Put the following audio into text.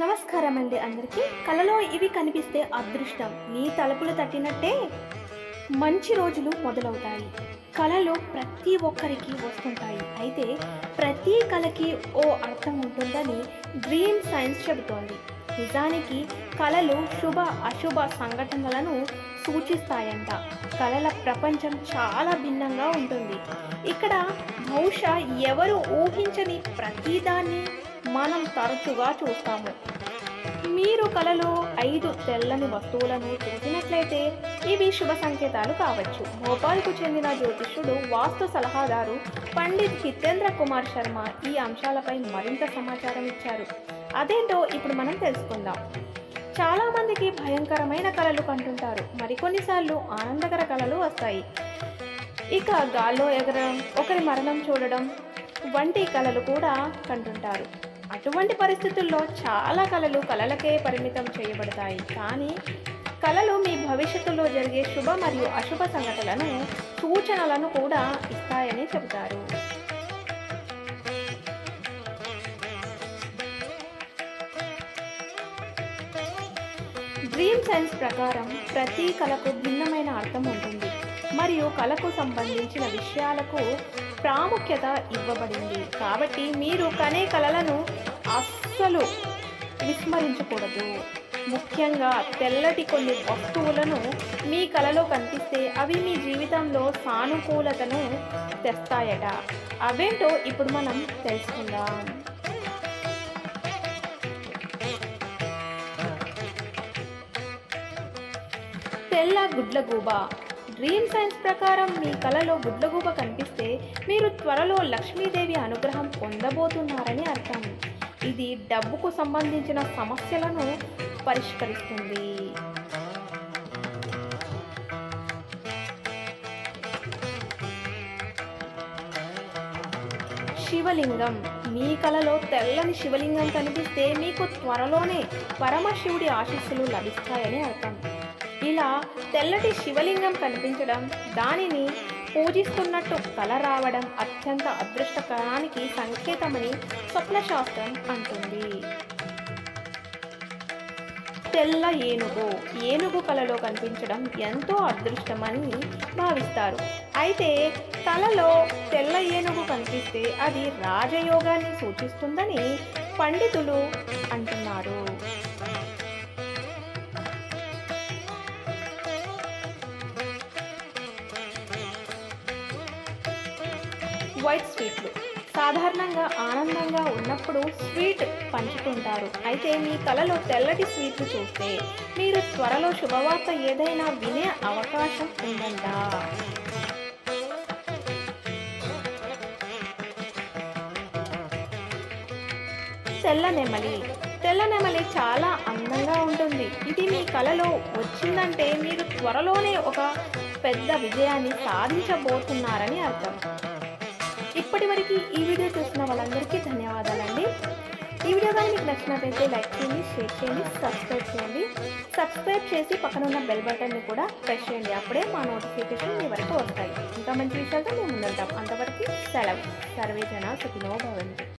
నమస్కారం అండి అందరికీ. కళలో ఇవి కనిపిస్తే అదృష్టం. నీ తలుపులు తట్టినట్టే మంచి రోజులు మొదలవుతాయి. కళలు ప్రతి ఒక్కరికి వస్తుంటాయి. అయితే ప్రతి కళకి ఓ అర్థం ఉంటుందని డ్రీమ్ సైన్స్ చెబుతోంది. నిజానికి కళలు శుభ అశుభ సంఘటనలను సూచిస్తాయంట. కళల ప్రపంచం చాలా భిన్నంగా ఉంటుంది. ఇక్కడ బహుశా ఎవరు ఊహించని ప్రతిదాన్ని మనం తరచుగా చూస్తాము. మీరు కలలో ఐదు తెల్లని వస్తువులను చూసినట్లయితే ఇవి శుభ సంకేతాలు కావచ్చు. భోపాల్కు చెందిన జ్యోతిష్యుడు వాస్తు సలహాదారు పండిత్ హితేంద్ర కుమార్ శర్మ ఈ అంశాలపై మరింత సమాచారం ఇచ్చారు. అదేంటో ఇప్పుడు మనం తెలుసుకుందాం. చాలామందికి భయంకరమైన కళలు కంటుంటారు. మరికొన్నిసార్లు ఆనందకర కళలు వస్తాయి. ఇక గాల్లో ఎగరడం ఒకరి మరణం చూడడం వంటి కళలు కూడా కంటుంటారు. అటువంటి పరిస్థితుల్లో చాలా కళలు కళలకే పరిమితం చేయబడతాయి. కానీ కళలు మీ భవిష్యత్తులో జరిగే శుభ మరియు అశుభ సంఘటనలను సూచనలను కూడా ఇస్తాయని చెబుతారు. డ్రీమ్ సైన్స్ ప్రకారం ప్రతి కళకు భిన్నమైన అర్థం ఉంటుంది. మరియు కళకు సంబంధించిన విషయాలకు ప్రాముఖ్యత ఇవ్వబడింది. కాబట్టి మీరు కనే కళలను అస్సలు విస్మరించకూడదు. ముఖ్యంగా తెల్లటి కొన్ని వస్తువులను మీ కళలో కనిపిస్తే అవి మీ జీవితంలో సానుకూలతను తెస్తాయట. అవేంటో ఇప్పుడు మనం తెలుసుకుందాం. తెల్ల గుడ్లగూబ. డ్రీమ్ సైన్స్ ప్రకారం మీ కలలో గుడ్లగూబ కనిపిస్తే మీరు త్వరలో లక్ష్మీదేవి అనుగ్రహం పొందబోతున్నారని అర్థం. ఇది డబ్బుకు సంబంధించిన సమస్యలను పరిష్కరిస్తుంది. శివలింగం. మీ కలలో తెల్లని శివలింగం కనిపిస్తే మీకు త్వరలోనే పరమశివుడి ఆశీస్సులు లభిస్తాయని అర్థం. ఇలా తెల్లటి శివలింగం కనిపించడం దానిని పూజిస్తున్నట్టు కల రావడం అత్యంత అదృష్టకరానికి సంకేతమని స్వప్నశాస్త్రం అంటుంది. తెల్ల ఏనుగు ఏనుగు కలలో కనిపించడం ఎంతో అదృష్టమని భావిస్తారు. అయితే కలలో తెల్ల ఏనుగు కనిపిస్తే అది రాజయోగాన్ని సూచిస్తుందని పండితులు అంటున్నారు. వైట్ స్వీట్లు. సాధారణంగా ఆనందంగా ఉన్నప్పుడు స్వీట్ పంచుతుంటారు. అయితే మీ కలలో తెల్లటి స్వీట్లు చూస్తే మీరు త్వరలో శుభవార్త ఏదైనా వినే అవకాశం ఉందంట. తెల్ల నెమలి. తెల్ల నెమలి చాలా అందంగా ఉంటుంది. ఇది మీ కలలో వచ్చిందంటే మీరు త్వరలోనే ఒక పెద్ద విజయాన్ని సాధించబోతున్నారని అర్థం. ఇప్పటి వరకు ఈ వీడియో చూసిన వాళ్ళందరికీ ధన్యవాదాలండి. ఈ వీడియో కానీ మీకు నచ్చినట్లయితే లైక్ చేయండి షేర్ చేయండి సబ్స్క్రైబ్ చేయండి. సబ్స్క్రైబ్ చేసి పక్కన ఉన్న బెల్ బటన్ని కూడా ప్రెస్ చేయండి. అప్పుడే మా నోటిఫికేషన్ మీ వరకు వస్తాయి. ఇంకా మంచి విషయాలతో మేము ముందుంటాం. అంతవరకు సెలవు. సర్వే జన సుఖినో భవంతు.